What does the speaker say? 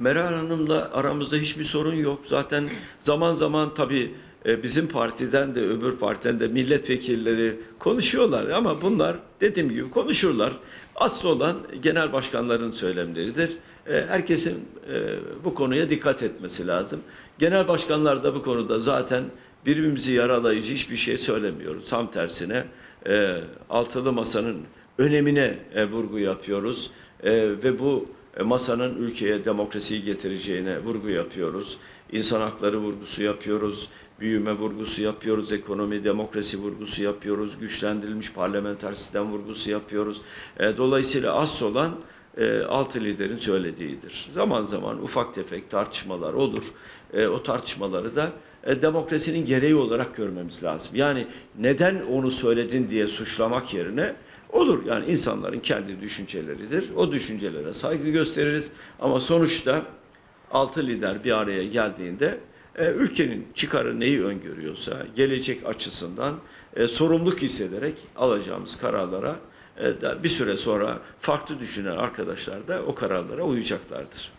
Meral Hanım'la aramızda hiçbir sorun yok. Zaten zaman zaman tabii e, bizim partiden de öbür partiden de milletvekilleri konuşuyorlar ama bunlar dediğim gibi konuşurlar. Asıl olan genel başkanların söylemleridir. E, Herkesin e, bu konuya dikkat etmesi lazım. Genel başkanlar da bu konuda zaten birbirimizi yaralayıcı hiçbir şey söylemiyoruz. Tam tersine altılı masanın önemine vurgu yapıyoruz ve bu masanın ülkeye demokrasiyi getireceğine vurgu yapıyoruz. İnsan hakları vurgusu yapıyoruz, büyüme vurgusu yapıyoruz, ekonomi, demokrasi vurgusu yapıyoruz, güçlendirilmiş parlamenter sistem vurgusu yapıyoruz. E, dolayısıyla asıl olan e, altı liderin söylediğidir. Zaman zaman ufak tefek tartışmalar olur. E, o tartışmaları da e, demokrasinin gereği olarak görmemiz lazım. Yani neden onu söyledin diye suçlamak yerine olur. Yani insanların kendi düşünceleridir. O düşüncelere saygı gösteririz. Ama sonuçta altı lider bir araya geldiğinde e, ülkenin çıkarı neyi öngörüyorsa gelecek açısından e, sorumluluk hissederek alacağımız kararlara e, bir süre sonra farklı düşünen arkadaşlar da o kararlara uyacaklardır.